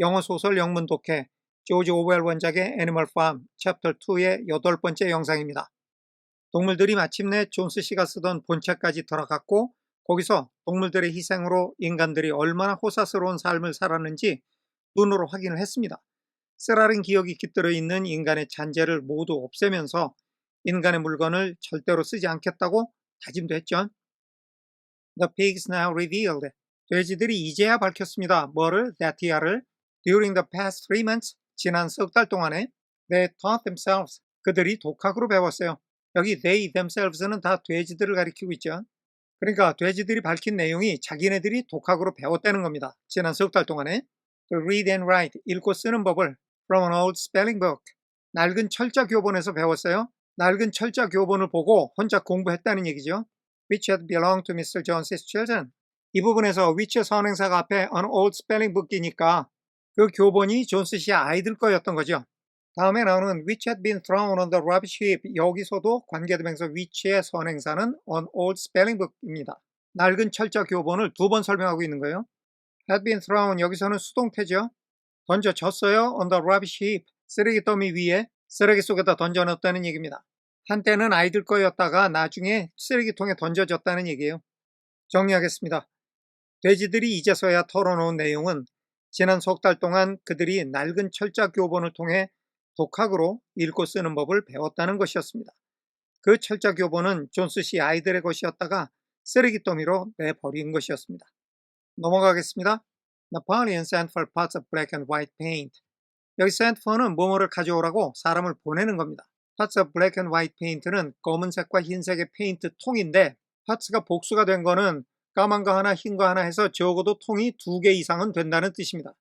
영어 소설 영문 독해 조지 오웰 원작의 애니멀 팜 챕터 2의 여덟 번째 영상입니다. 동물들이 마침내 존스 씨가 쓰던 본체까지 들어갔고 거기서 동물들의 희생으로 인간들이 얼마나 호사스러운 삶을 살았는지 눈으로 확인을 했습니다. 쓰라린 기억이 깃들어 있는 인간의 잔재를 모두 없애면서 인간의 물건을 절대로 쓰지 않겠다고 다짐도 했죠. The pigs now revealed. 돼지들이 이제야 밝혔습니다. 뭐를? That야를. During the past three months, 지난 석 달 동안에 they taught themselves. 그들이 독학으로 배웠어요. 여기 they themselves는 다 돼지들을 가리키고 있죠. 그러니까 돼지들이 밝힌 내용이 자기네들이 독학으로 배웠다는 겁니다. 지난 석 달 동안에. To read and write, 읽고 쓰는 법을 from an old spelling book. 낡은 철자 교본에서 배웠어요. 낡은 철자 교본을 보고 혼자 공부했다는 얘기죠. which had belonged to Mr. Jones's children. 이 부분에서 which 선행사가 앞에 an old spelling book이니까 그 교본이 존스 씨의 아이들 거였던 거죠. 다음에 나오는 which had been thrown on the rubbish heap. 여기서도 관계대명사 which의 선행사는 an old spelling book입니다. 낡은 철자 교본을 두 번 설명하고 있는 거예요. had been thrown 여기서는 수동태죠. 던져졌어요 on the rubbish heap. 쓰레기 더미 위에 쓰레기 속에다 던져놨다는 얘기입니다. 한때는 아이들 거였다가 나중에 쓰레기통에 던져졌다는 얘기예요. 정리하겠습니다. 돼지들이 이제서야 털어놓은 내용은 지난 석 달 동안 그들이 낡은 철자 교본을 통해 독학으로 읽고 쓰는 법을 배웠다는 것이었습니다. 그 철자 교본은 존스 씨 아이들의 것이었다가 쓰레기 더미로 내버린 것이었습니다. 넘어가겠습니다. Napoleon sent for pots of black and white paint. 여기 sent for는 뭐뭐를 가져오라고 사람을 보내는 겁니다. pots of black and white paint는 검은색과 흰색의 페인트 통인데 pots가 복수가 된 거는 까만 거 하나 흰 거 하나 해서 적어도 통이 두 개 이상은 된다는 뜻입니다.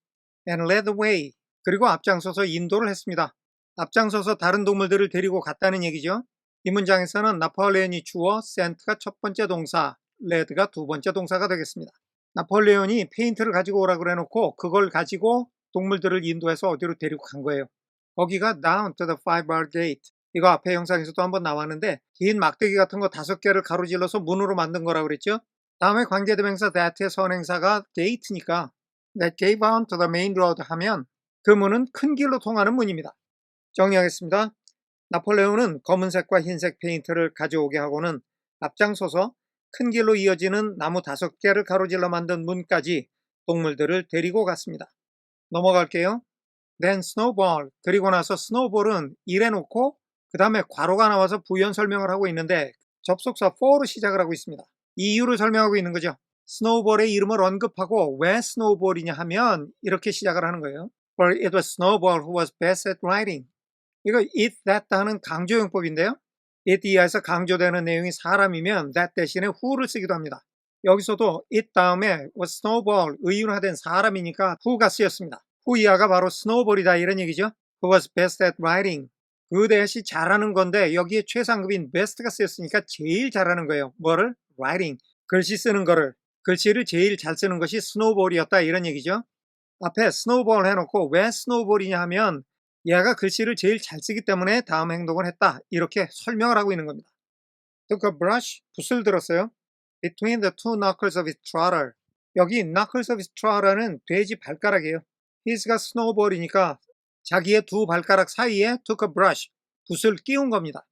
and led the way. 그리고 앞장서서 인도를 했습니다. 앞장서서 다른 동물들을 데리고 갔다는 얘기죠. 이 문장에서는 나폴레온이 주어 sent가 첫 번째 동사, led가 두 번째 동사가 되겠습니다. 나폴레온이 페인트를 가지고 오라 그래 놓고 그걸 가지고 동물들을 인도해서 어디로 데리고 간 거예요. 거기가 down to the five bar gate. 이거 앞에 영상에서도 한번 나왔는데 긴 막대기 같은 거 다섯 개를 가로질러서 문으로 만든 거라고 그랬죠. 다음에 관계대명사 that의 선행사가 gate니까 that gave on to the main road 하면 그 문은 큰 길로 통하는 문입니다. 정리하겠습니다. 나폴레온은 검은색과 흰색 페인트를 가져오게 하고는 앞장서서 큰 길로 이어지는 나무 다섯 개를 가로질러 만든 문까지 동물들을 데리고 갔습니다. 넘어갈게요. then snowball 그리고 나서 snowball은 이래놓고 그 다음에 괄호가 나와서 부연 설명을 하고 있는데 접속사 for로 시작을 하고 있습니다. 이유를 설명하고 있는 거죠. 스노우볼의 이름을 언급하고 왜 스노우볼이냐 하면 이렇게 시작을 하는 거예요. For it was Snowball who was best at writing. 이거 it, that 하는 강조용법인데요. it 이하에서 강조되는 내용이 사람이면 that 대신에 who를 쓰기도 합니다. 여기서도 it 다음에 was Snowball 의윤화된 사람이니까 who가 쓰였습니다. who 이하가 바로 스노우볼이다 이런 얘기죠. Who was best at writing. 그 대시 잘하는 건데 여기에 최상급인 best가 쓰였으니까 제일 잘하는 거예요. 뭐를? Writing. 글씨 쓰는 거를. 글씨를 제일 잘 쓰는 것이 스노우볼이었다 이런 얘기죠. 앞에 스노우볼 해놓고 왜 스노우볼이냐 하면 얘가 글씨를 제일 잘 쓰기 때문에 다음 행동을 했다 이렇게 설명을 하고 있는 겁니다. a brush 붓을 들었어요. between the two knuckles of his trotter 여기 knuckles of his trotter는 돼지 발가락이에요. his가 스노우볼이니까 자기의 두 발가락 사이에 took a brush 붓을 끼운 겁니다.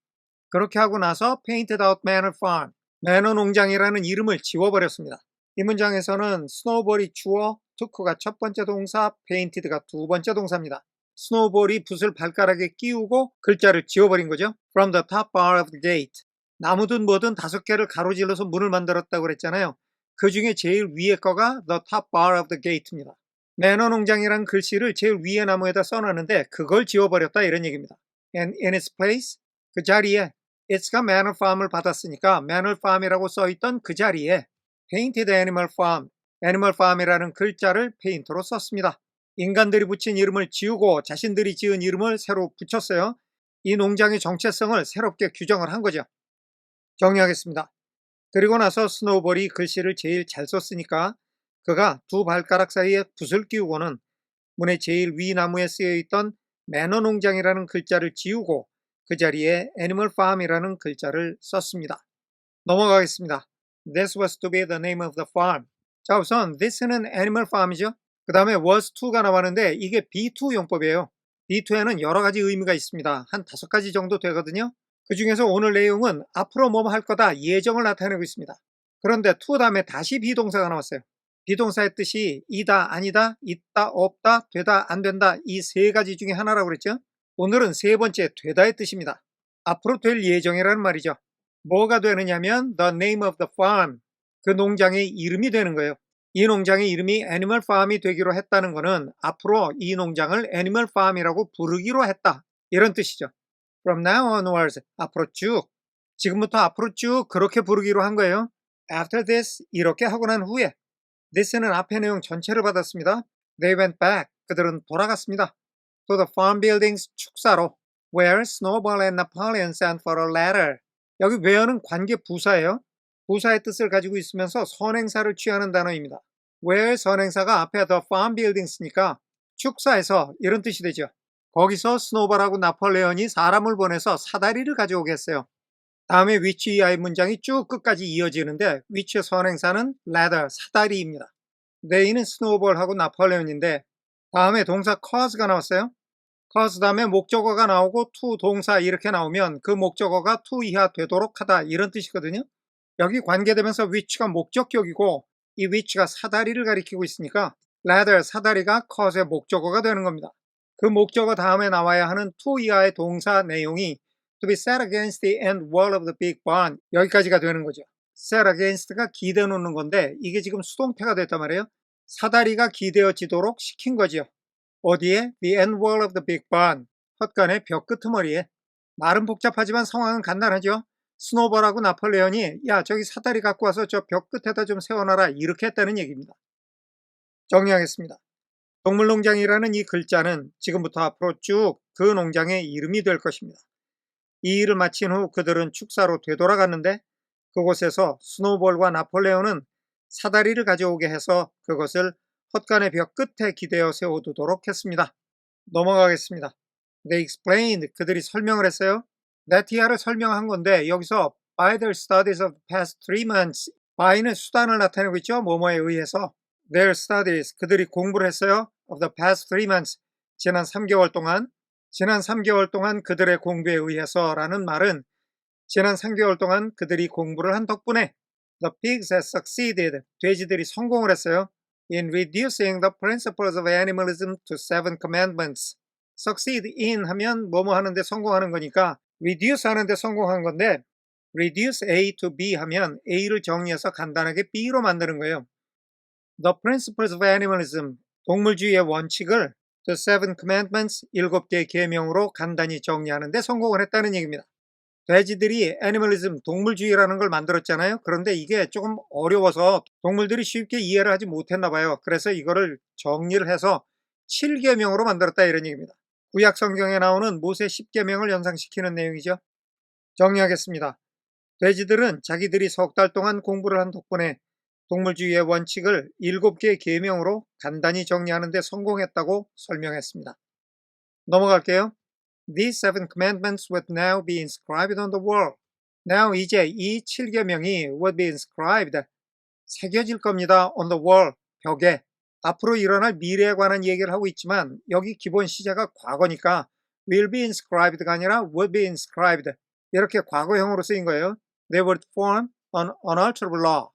그렇게 하고 나서 painted out Manor Farm 매너 농장이라는 이름을 지워버렸습니다. 이 문장에서는 스노우볼이 주어, took가 첫 번째 동사, painted가 두 번째 동사입니다. 스노우볼이 붓을 발가락에 끼우고 글자를 지워버린 거죠. From the top bar of the gate. 나무든 뭐든 다섯 개를 가로질러서 문을 만들었다고 그랬잖아요. 그 중에 제일 위에 거가 the top bar of the gate입니다. 매너 농장이라는 글씨를 제일 위에 나무에다 써놨는데 그걸 지워버렸다 이런 얘기입니다. And in its place, 그 자리에 It's가 Manor Farm을 받았으니까 Manor Farm이라고 써있던 그 자리에 Painted Animal Farm, Animal Farm이라는 글자를 페인트로 썼습니다. 인간들이 붙인 이름을 지우고 자신들이 지은 이름을 새로 붙였어요. 이 농장의 정체성을 새롭게 규정을 한 거죠. 정리하겠습니다. 그리고 나서 스노우볼이 글씨를 제일 잘 썼으니까 그가 두 발가락 사이에 붓을 끼우고는 문의 제일 위 나무에 쓰여 있던 매너 농장이라는 글자를 지우고 그 자리에 Animal Farm이라는 글자를 썼습니다. 넘어가겠습니다. This was to be the name of the farm. 자, 우선 this는 Animal Farm이죠. 그 다음에 was to가 나왔는데 이게 be2 용법이에요. be2에는 여러 가지 의미가 있습니다. 한 다섯 가지 정도 되거든요. 그 중에서 오늘 내용은 앞으로 뭐 할 거다 예정을 나타내고 있습니다. 그런데 to 다음에 다시 비동사가 나왔어요. 비동사의 뜻이 이다, 아니다, 있다, 없다, 되다, 안 된다 이 세 가지 중에 하나라고 그랬죠. 오늘은 세 번째 되다의 뜻입니다. 앞으로 될 예정이라는 말이죠. 뭐가 되느냐면 the name of the farm 그 농장의 이름이 되는 거예요. 이 농장의 이름이 애니멀 팜이 되기로 했다는 것은 앞으로 이 농장을 애니멀 팜이라고 부르기로 했다. 이런 뜻이죠. From now onwards 앞으로 쭉 지금부터 앞으로 쭉 그렇게 부르기로 한 거예요. After this 이렇게 하고 난 후에 this는 앞의 내용 전체를 받았습니다. They went back 그들은 돌아갔습니다. To the farm buildings 축사로 where Snowball and Napoleon sent for a letter 여기 where는 관계 부사예요. 부사의 뜻을 가지고 있으면서 선행사를 취하는 단어입니다. where 선행사가 앞에 the farm buildings니까 축사에서 이런 뜻이 되죠. 거기서 스노발하고 나폴레온이 사람을 보내서 사다리를 가져오게 했어요. 다음에 위치 이하의 문장이 쭉 끝까지 이어지는데 위치의 선행사는 ladder, 사다리입니다. they는 스노볼하고 나폴레온인데 다음에 동사 cause가 나왔어요. Cause 다음에 목적어가 나오고 to 동사 이렇게 나오면 그 목적어가 to 이하 되도록 하다 이런 뜻이거든요. 여기 관계되면서 위치가 목적격이고 이 위치가 사다리를 가리키고 있으니까 ladder, 사다리가 cause의 목적어가 되는 겁니다. 그 목적어 다음에 나와야 하는 to 이하의 동사 내용이 to be set against the end wall of the big barn 여기까지가 되는 거죠. set against가 기대 놓는 건데 이게 지금 수동태가 됐단 말이에요. 사다리가 기대어지도록 시킨 거죠. 어디에? the end wall of the big barn 헛간의 벽 끄트머리에 말은 복잡하지만 상황은 간단하죠. 스노벌하고 나폴레온이 야 저기 사다리 갖고 와서 저 벽 끝에다 좀 세워놔라 이렇게 했다는 얘기입니다. 정리하겠습니다. 동물농장이라는 이 글자는 지금부터 앞으로 쭉 그 농장의 이름이 될 것입니다. 이 일을 마친 후 그들은 축사로 되돌아갔는데 그곳에서 스노볼과 나폴레온은 사다리를 가져오게 해서 그것을 헛간의 벽 끝에 기대어 세워두도록 했습니다. 넘어가겠습니다. They explained 그들이 설명을 했어요. 네티아를 설명한 건데 여기서 by their studies of the past three months by는 수단을 나타내고 있죠. 뭐뭐에 의해서 their studies 그들이 공부를 했어요. of the past three months 지난 3개월 동안 지난 3개월 동안 그들의 공부에 의해서 라는 말은 지난 3개월 동안 그들이 공부를 한 덕분에 the pigs have succeeded 돼지들이 성공을 했어요. In reducing the principles of animalism to seven commandments. succeed in 하면 뭐뭐 하는데 성공하는 거니까 reduce 하는데 성공한 건데 reduce A to B 하면 A를 정리해서 간단하게 B로 만드는 거예요. The principles of animalism, 동물주의의 원칙을 The Seven Commandments, 일곱 개의 계명으로 간단히 정리하는데 성공을 했다는 얘기입니다. 돼지들이 애니멀리즘, 동물주의라는 걸 만들었잖아요. 그런데 이게 조금 어려워서 동물들이 쉽게 이해를 하지 못했나 봐요. 그래서 이거를 정리를 해서 7계명으로 만들었다 이런 얘기입니다. 구약 성경에 나오는 모세 10계명을 연상시키는 내용이죠. 정리하겠습니다. 돼지들은 자기들이 석 달 동안 공부를 한 덕분에 동물주의의 원칙을 7개의 계명으로 간단히 정리하는 데 성공했다고 설명했습니다. 넘어갈게요. These seven commandments would now be inscribed on the wall. Now 이제 이 7계명이 would be inscribed 새겨질 겁니다. on the wall 벽에 앞으로 일어날 미래에 관한 얘기를 하고 있지만 여기 기본 시제가 과거니까 will be inscribed가 아니라 would be inscribed 이렇게 과거형으로 쓰인 거예요. They would form an unalterable law.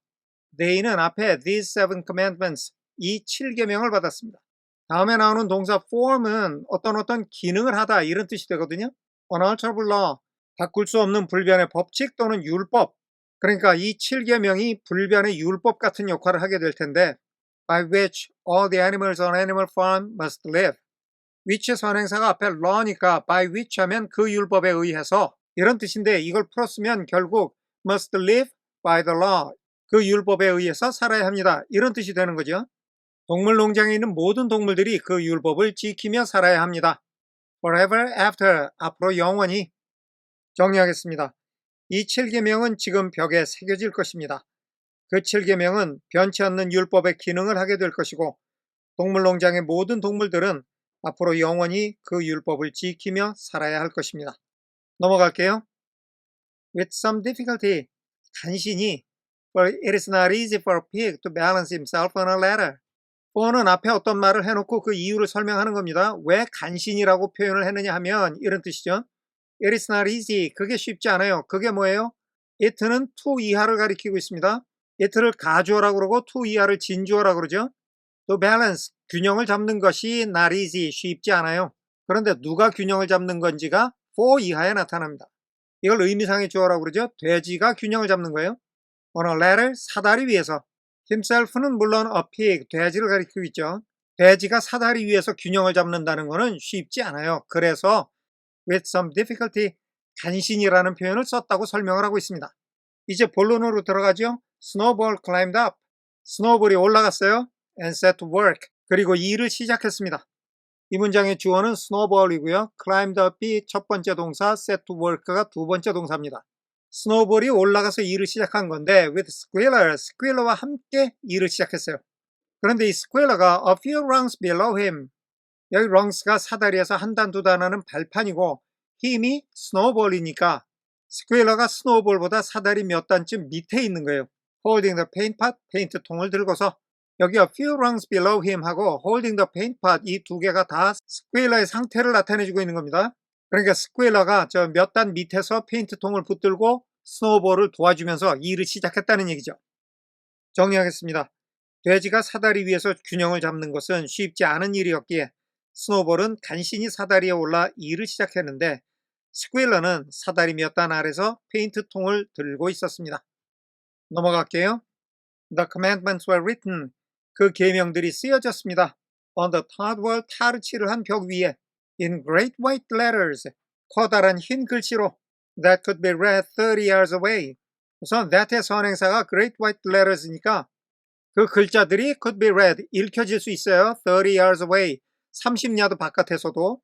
they는 앞에 these seven commandments 이 7계명을 받았습니다. 다음에 나오는 동사 form은 어떤 어떤 기능을 하다 이런 뜻이 되거든요. law 바꿀 수 없는 불변의 법칙 또는 율법 그러니까 이 7계명이 불변의 율법 같은 역할을 하게 될 텐데 by which all the animals on animal farm must live which 선행사가 앞에 law니까 by which 하면 그 율법에 의해서 이런 뜻인데 이걸 풀었으면 결국 must live by the law 그 율법에 의해서 살아야 합니다. 이런 뜻이 되는 거죠. 동물 농장에 있는 모든 동물들이 그 율법을 지키며 살아야 합니다. forever after 앞으로 영원히 정리하겠습니다. 이 7계명은 지금 벽에 새겨질 것입니다. 그 7계명은 변치 않는 율법의 기능을 하게 될 것이고 동물 농장의 모든 동물들은 앞으로 영원히 그 율법을 지키며 살아야 할 것입니다. 넘어갈게요. With some difficulty, 간신히 For it is not easy for a pig to balance himself on a ladder. For는 앞에 어떤 말을 해놓고 그 이유를 설명하는 겁니다. 왜 간신이라고 표현을 했느냐 하면 이런 뜻이죠. It is not easy. 그게 쉽지 않아요. 그게 뭐예요? it는 to 이하를 가리키고 있습니다. it를 가주어라고 그러고 to 이하를 진주어라고 그러죠. 또 balance, 균형을 잡는 것이 not easy, 쉽지 않아요. 그런데 누가 균형을 잡는 건지가 for 이하에 나타납니다. 이걸 의미상의 주어라고 그러죠. 돼지가 균형을 잡는 거예요. on a ladder, 사다리 위에서. Himself는 물론 a pig, 돼지를 가리키고 있죠. 돼지가 사다리 위에서 균형을 잡는다는 것은 쉽지 않아요. 그래서 with some difficulty, 간신이라는 표현을 썼다고 설명을 하고 있습니다. 이제 본론으로 들어가죠. Snowball climbed up. 스노우볼이 올라갔어요. and set to work. 그리고 일을 시작했습니다. 이 문장의 주어는 snowball이고요. climbed up이 첫 번째 동사, set to work가 두 번째 동사입니다. 스노우볼이 올라가서 일을 시작한 건데 with squealer, 스퀘일러와 함께 일을 시작했어요. 그런데 이 스퀘일러가 a few rungs below him 여기 rungs가 사다리에서 한 단 두 단 하는 발판이고 힘이 스노우볼이니까 스퀘일러가 스노우볼보다 사다리 몇 단쯤 밑에 있는 거예요. holding the paint pot, 페인트 통을 들고서 여기 a few rungs below him 하고 holding the paint pot 이 두 개가 다 스퀘일러의 상태를 나타내주고 있는 겁니다. 그러니까 스퀘일러가 저 몇 단 밑에서 페인트 통을 붙들고 스노우볼을 도와주면서 일을 시작했다는 얘기죠. 정리하겠습니다. 돼지가 사다리 위에서 균형을 잡는 것은 쉽지 않은 일이었기에 스노우볼은 간신히 사다리에 올라 일을 시작했는데 스퀘일러는 사다리 몇 단 아래서 페인트 통을 들고 있었습니다. 넘어갈게요. The commandments were written. 그 계명들이 쓰여졌습니다. On the top wall 타르 칠을 한벽 위에 in great white letters 커다란 흰 글씨로 that could be read 30 yards away. 우선 that의 선행사가 great white letters니까 그 글자들이 could be read 읽혀질 수 있어요. 30 yards away. 30야드 바깥에서도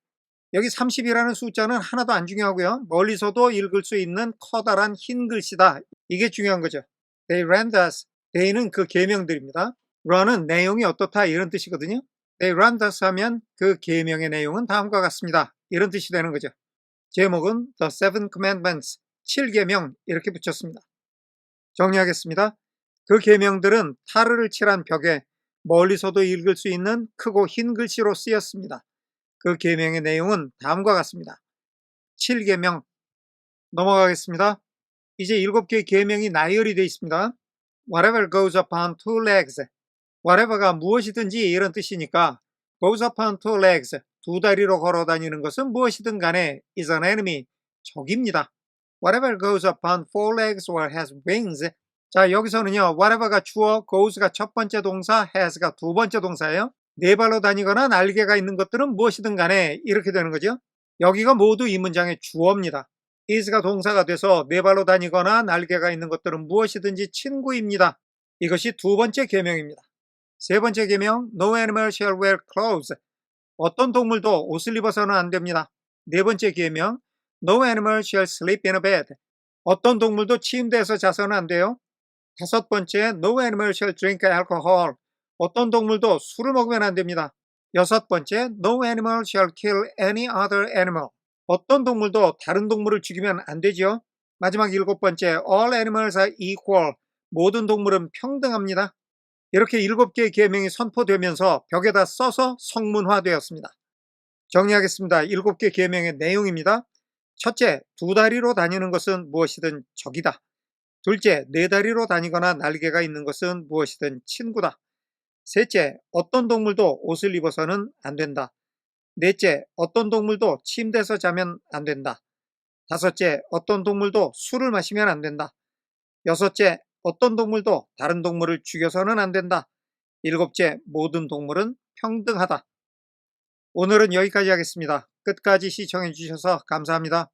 여기 30이라는 숫자는 하나도 안 중요하고요. 멀리서도 읽을 수 있는 커다란 흰 글씨다. 이게 중요한 거죠. They ran thus. they는 그 계명들입니다. run은 내용이 어떻다 이런 뜻이거든요. Ran thus 하면 그 계명의 내용은 다음과 같습니다. 이런 뜻이 되는 거죠. 제목은 The Seven Commandments, 7계명 이렇게 붙였습니다. 정리하겠습니다. 그 계명들은 타르를 칠한 벽에 멀리서도 읽을 수 있는 크고 흰 글씨로 쓰였습니다. 그 계명의 내용은 다음과 같습니다. 7계명 넘어가겠습니다. 이제 7개의 계명이 나열이 되어 있습니다. Whatever goes upon two legs. Whatever가 무엇이든지 이런 뜻이니까 goes upon two legs 두 다리로 걸어 다니는 것은 무엇이든 간에 is an enemy 적입니다. whatever goes upon four legs or has wings 자 여기서는요 whatever가 주어 goes가 첫 번째 동사 has가 두 번째 동사예요. 네 발로 다니거나 날개가 있는 것들은 무엇이든 간에 이렇게 되는 거죠. 여기가 모두 이 문장의 주어입니다. is가 동사가 돼서 네 발로 다니거나 날개가 있는 것들은 무엇이든지 친구입니다. 이것이 두 번째 계명입니다. 세 번째 계명 No animal shall wear clothes 어떤 동물도 옷을 입어서는 안 됩니다. 네 번째 계명 No animal shall sleep in a bed 어떤 동물도 침대에서 자서는 안 돼요. 다섯 번째 No animal shall drink alcohol 어떤 동물도 술을 먹으면 안 됩니다. 여섯 번째 No animal shall kill any other animal 어떤 동물도 다른 동물을 죽이면 안 되죠. 마지막 일곱 번째 All animals are equal 모든 동물은 평등합니다. 이렇게 일곱 개의 계명이 선포되면서 벽에다 써서 성문화되었습니다. 정리하겠습니다. 일곱 개 계명의 내용입니다. 첫째, 두 다리로 다니는 것은 무엇이든 적이다. 둘째, 네 다리로 다니거나 날개가 있는 것은 무엇이든 친구다. 셋째, 어떤 동물도 옷을 입어서는 안 된다. 넷째, 어떤 동물도 침대에서 자면 안 된다. 다섯째, 어떤 동물도 술을 마시면 안 된다. 여섯째, 어떤 동물도 다른 동물을 죽여서는 안 된다. 일곱째, 모든 동물은 평등하다. 오늘은 여기까지 하겠습니다. 끝까지 시청해 주셔서 감사합니다.